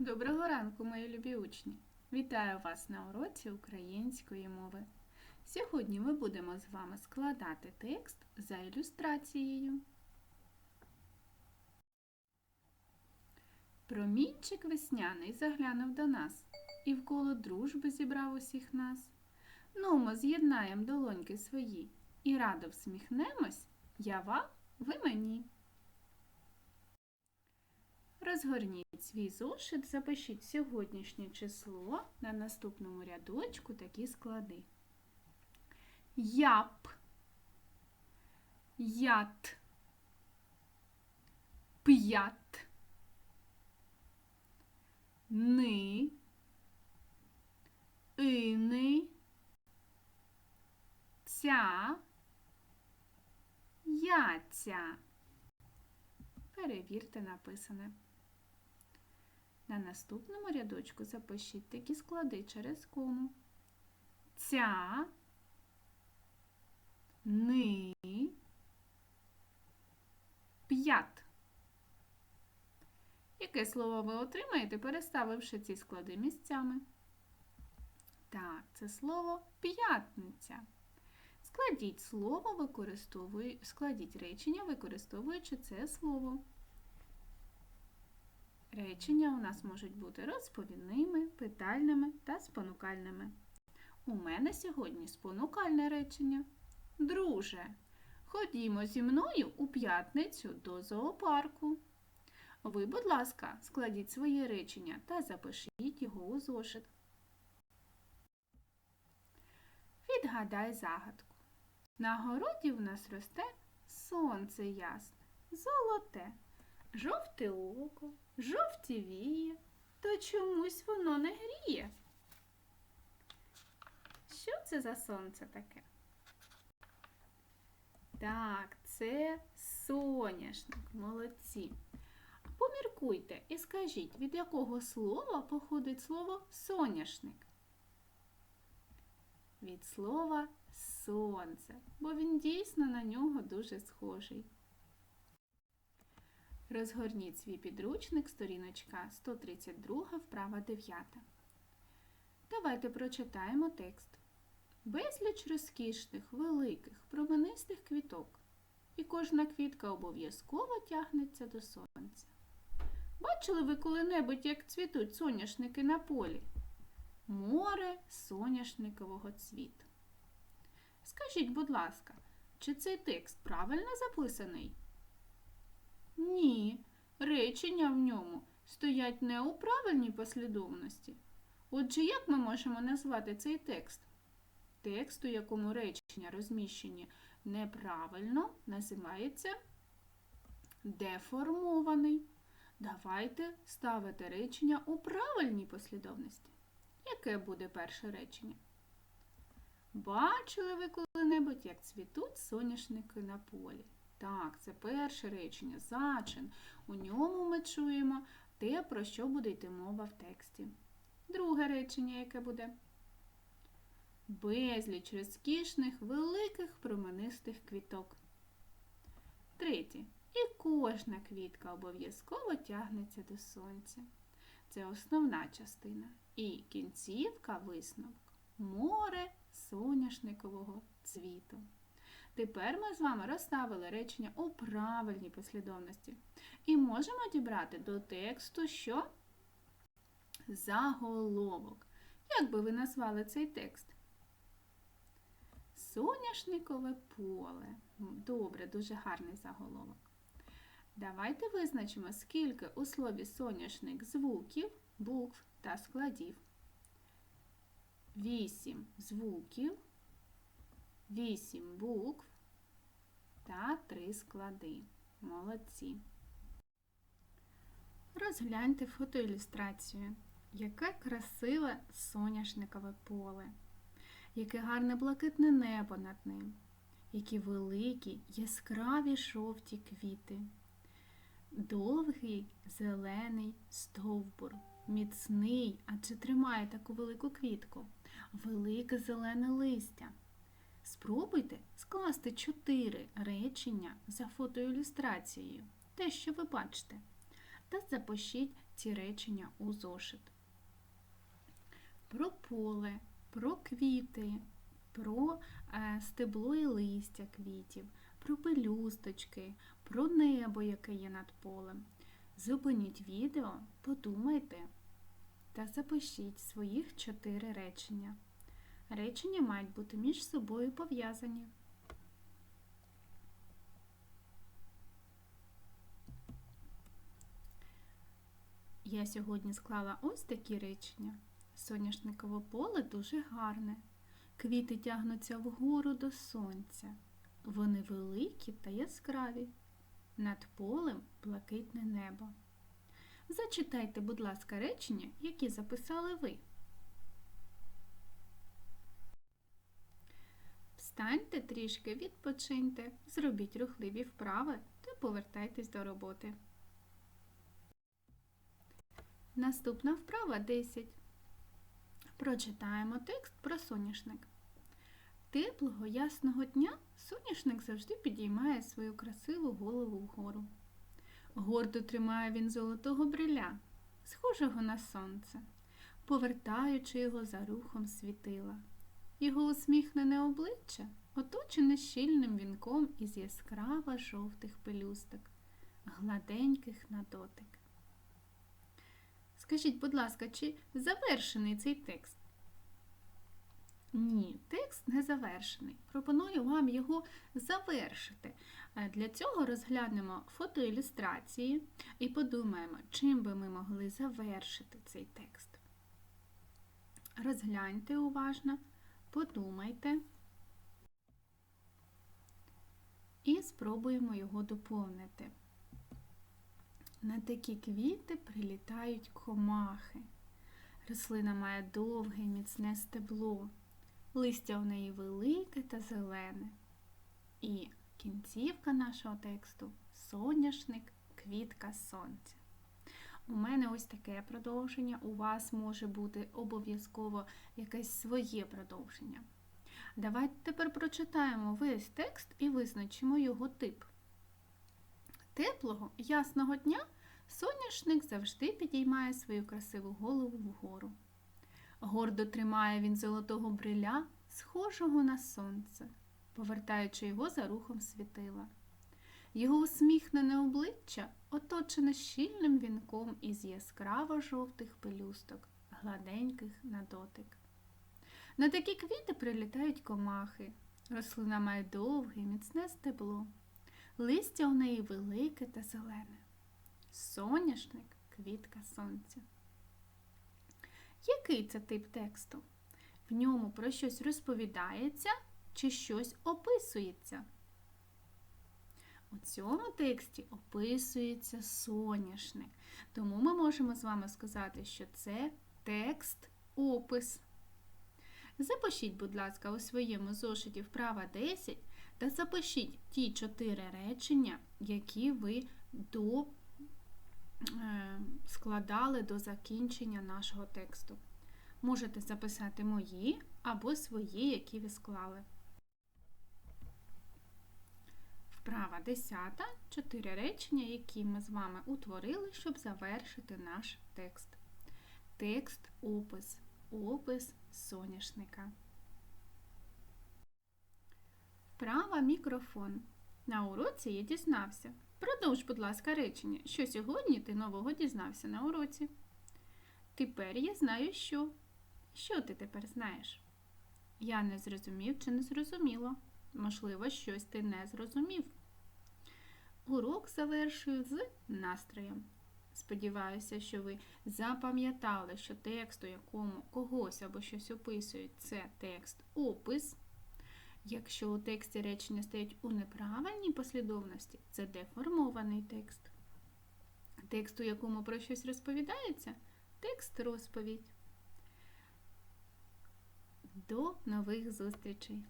Доброго ранку, мої любі учні! Вітаю вас на уроці української мови. Сьогодні ми будемо з вами складати текст за ілюстрацією. Промінчик весняний заглянув до нас і в коло дружби зібрав усіх нас. Нумо з'єднаєм долоньки свої і радо всміхнемось, я вам, ви мені. Розгорніть свій зошит, запишіть сьогоднішнє число на наступному рядочку такі склади. Яп, ят, п'ят, ни, ини, ця, яця. Перевірте написане. На наступному рядочку запишіть такі склади через кому. Ця, ни, п'ят. Яке слово ви отримаєте, переставивши ці склади місцями? Так, це слово п'ятниця. Складіть слово, використовуючи, складіть речення, використовуючи це слово. Речення у нас можуть бути розповідними, питальними та спонукальними. У мене сьогодні спонукальне речення. Друже, ходімо зі мною у п'ятницю до зоопарку. Ви, будь ласка, складіть своє речення та запишіть його у зошит. Відгадай загадку. На городі в нас росте сонце ясне, золоте, жовте око, жовтівіє, то чомусь воно не гріє. Що це за сонце таке? Так, це соняшник. Молодці. Поміркуйте і скажіть, від якого слова походить слово соняшник? Від слова сонце, бо він дійсно на нього дуже схожий. Розгорніть свій підручник, сторіночка 132, вправа 9. Давайте прочитаємо текст. Безліч розкішних, великих, променистих квіток, і кожна квітка обов'язково тягнеться до сонця. Бачили ви коли-небудь, як цвітуть соняшники на полі? Море соняшникового цвіту. Скажіть, будь ласка, чи цей текст правильно записаний? Ні, речення в ньому стоять не у правильній послідовності. Отже, як ми можемо назвати цей текст? Текст, у якому речення розміщені неправильно, називається деформований. Давайте ставити речення у правильній послідовності. Яке буде перше речення? Бачили ви коли-небудь, як цвітуть соняшники на полі? Так, це перше речення, зачин. У ньому ми чуємо те, про що буде йти мова в тексті. Друге речення, яке буде? Безліч розкішних, великих променистих квіток. Третє. І кожна квітка обов'язково тягнеться до сонця. Це основна частина. І кінцівка висновок море соняшникового цвіту. Тепер ми з вами розставили речення у правильній послідовності. І можемо дібрати до тексту що? Заголовок. Як би ви назвали цей текст? Соняшникове поле. Добре, дуже гарний заголовок. Давайте визначимо, скільки у слові соняшник звуків, букв та складів. Вісім звуків, вісім букв та три склади. Молодці. Розгляньте фотоілюстрацію. Яке красиве соняшникове поле, яке гарне блакитне небо над ним, які великі яскраві жовті квіти, довгий зелений стовбур, міцний, адже тримає таку велику квітку, велике зелене листя. Спробуйте скласти чотири речення за фотоілюстрацією, те, що ви бачите, та запишіть ці речення у зошит. Про поле, про квіти, про е, стебло і листя квітів, про пелюсточки, про небо, яке є над полем. Зупиніть відео, подумайте та запишіть своїх чотири речення. Речення мають бути між собою пов'язані. Я сьогодні склала ось такі речення. Соняшникове поле дуже гарне. Квіти тягнуться вгору до сонця. Вони великі та яскраві. Над полем блакитне небо. Зачитайте, будь ласка, речення, які записали ви. Встаньте трішки, відпочиньте, зробіть рухливі вправи та повертайтесь до роботи. Наступна вправа 10. Прочитаємо текст про соняшник. Теплого ясного дня соняшник завжди підіймає свою красиву голову вгору. Гордо тримає він золотого бриля, схожого на сонце, повертаючи його за рухом світила. Його усміхнене обличчя оточене щільним вінком із яскраво жовтих пелюсток, гладеньких на дотик. Скажіть, будь ласка, чи завершений цей текст? Ні, текст не завершений. Пропоную вам його завершити. Е, Для цього розглянемо фотоілюстрації і подумаємо, чим би ми могли завершити цей текст. Розгляньте уважно, подумайте і спробуємо його доповнити. На такі квіти прилітають комахи. Рослина має довге міцне стебло, листя в неї велике та зелене. І кінцівка нашого тексту соняшник, квітка сонця. У мене ось таке продовження, у вас може бути обов'язково якесь своє продовження. Давайте тепер прочитаємо весь текст і визначимо його тип. Теплого, ясного дня соняшник завжди підіймає свою красиву голову вгору. Гордо тримає він золотого бриля, схожого на сонце, повертаючи його за рухом світила. Його усміхнене обличчя оточене щільним вінком із яскраво жовтих пелюсток, гладеньких на дотик. На такі квіти прилітають комахи. Рослина має довге, міцне стебло. Листя у неї велике та зелене. Соняшник квітка сонця. Який це тип тексту? В ньому про щось розповідається чи щось описується? У цьому тексті описується соняшник. Тому ми можемо з вами сказати, що це текст опис. Запишіть, будь ласка, у своєму зошиті вправа 10 та запишіть ті чотири речення, які ви до, е, складали до закінчення нашого тексту. Можете записати мої або свої, які ви склали. Вправа 10. Чотири речення, які ми з вами утворили, щоб завершити наш текст. Текст, опис, опис соняшника. Вправа мікрофон. На уроці я дізнався. Продовж, будь ласка, речення, що сьогодні ти нового дізнався на уроці. Тепер я знаю, що. Що ти тепер знаєш? Я не зрозумів чи не зрозуміло. Можливо, щось ти не зрозумів. Урок завершую з настроєм. Сподіваюся, що ви запам'ятали, що текст, у якому когось або щось описують, це текст опис. Якщо у тексті речення стоять у неправильній послідовності, це деформований текст. Текст, у якому про щось розповідається, текст розповідь. До нових зустрічей!